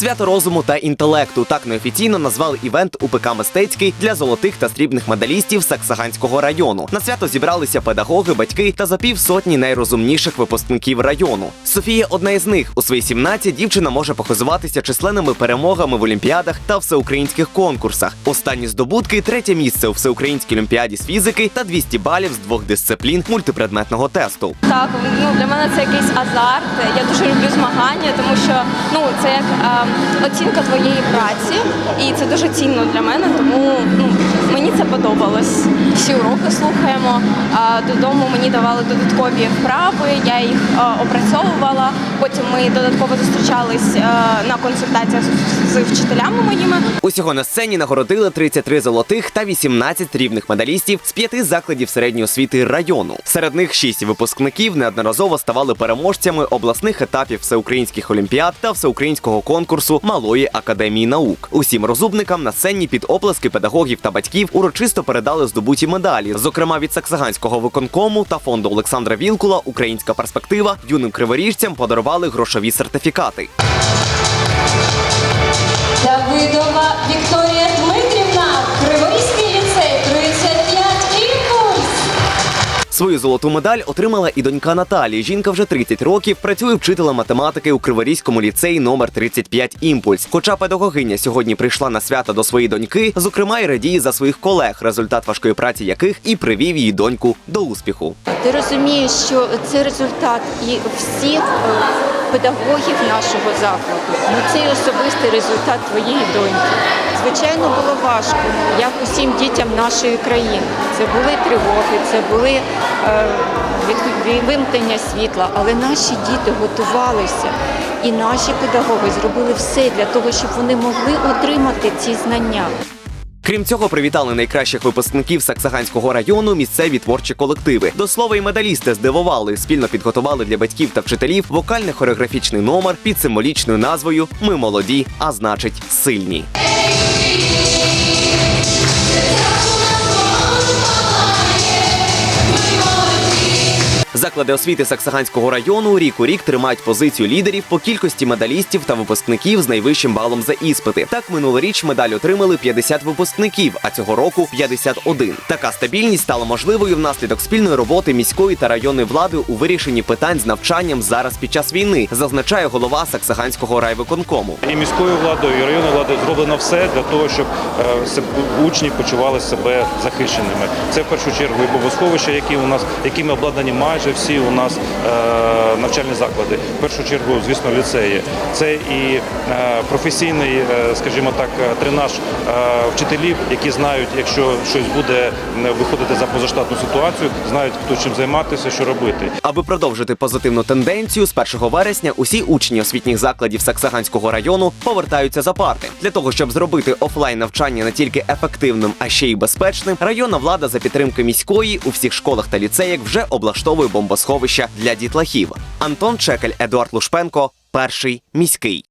Свято розуму та інтелекту так неофіційно назвали івент УПК Мистецький для золотих та срібних медалістів Саксаганського району. На свято зібралися педагоги, батьки та за півсотні найрозумніших випускників району. Софія одна із них. У свої 17 дівчина може похизуватися численними перемогами в олімпіадах та всеукраїнських конкурсах. Останні здобутки третє місце у всеукраїнській олімпіаді з фізики та 200 балів з двох дисциплін мультипредметного тесту. Так, ну для мене це якийсь азарт. Я дуже люблю змагання, тому що ну це як е, оцінка твоєї праці, і це дуже цінно для мене. Тому ну мені це подобалось. Всі уроки слухаємо. Додому мені давали додаткові вправи, я їх опрацьовувала. Потім ми додатково зустрічались на консультаціях з, вчителями моїми. Усього на сцені нагородили 33 золотих та 18 рівних медалістів з п'яти закладів середньої освіти району. Серед них шість випускників неодноразово ставали переможцями обласних етапів всеукраїнських олімпіад та всеукраїнського конкурсу Малої академії наук. Усім розумникам на сцені під оплески педагогів та батьків урочисто передали здобуті медалі. Зокрема, від Саксаганського виконкому та фонду Олександра Вілкула Українська перспектива юним криворіжцям подарували грошові сертифікати. Давидова Вікторія Дмитрівна, Криворізький ліцей, 35 імпульс. Свою золоту медаль отримала і донька Наталі. Жінка вже 30 років працює вчителем математики у Криворізькому ліцеї номер 35 імпульс. Хоча педагогиня сьогодні прийшла на свято до своєї доньки, зокрема й радіє за своїх колег, результат важкої праці яких і привів її доньку до успіху. Ти розумієш, що це результат і всіх педагогів нашого закладу. Ну це особистий результат твоєї доньки. Звичайно, було важко, як усім дітям нашої країни. Це були тривоги, це були е, вимкнення світла, але наші діти готувалися. І наші педагоги зробили все для того, щоб вони могли отримати ці знання. Крім цього, привітали найкращих випускників Саксаганського району місцеві творчі колективи. До слова, і медалісти здивували. Спільно підготували для батьків та вчителів вокально-хореографічний номер під символічною назвою Ми молоді, а значить сильні. Заклади освіти Саксаганського району рік у рік тримають позицію лідерів по кількості медалістів та випускників з найвищим балом за іспити. Так минулоріч медаль отримали 50 випускників, а цього року 51. Така стабільність стала можливою внаслідок спільної роботи міської та районної влади у вирішенні питань з навчанням зараз під час війни, зазначає голова Саксаганського райвиконкому. І міською владою, і районною владою зроблено все для того, щоб е, учні почували себе захищеними. Це в першу чергу і бомбосховища, які у нас, якими обладнані майже всі у нас е, навчальні заклади. В першу чергу, звісно, ліцеї. Це і е, професійний, е, скажімо так, тренаж вчителів, які знають, якщо щось буде виходити за позаштатну ситуацію, знають, хто чим займатися, що робити. Аби продовжити позитивну тенденцію, з 1 вересня усі учні освітніх закладів Саксаганського району повертаються за парти. Для того щоб зробити офлайн навчання не тільки ефективним, а ще й безпечним, районна влада за підтримки міської у всіх школах та ліцеях вже облаштовує бомбосховища для дітлахів. Антон Чекель, Едуард Лушпенко, перший міський.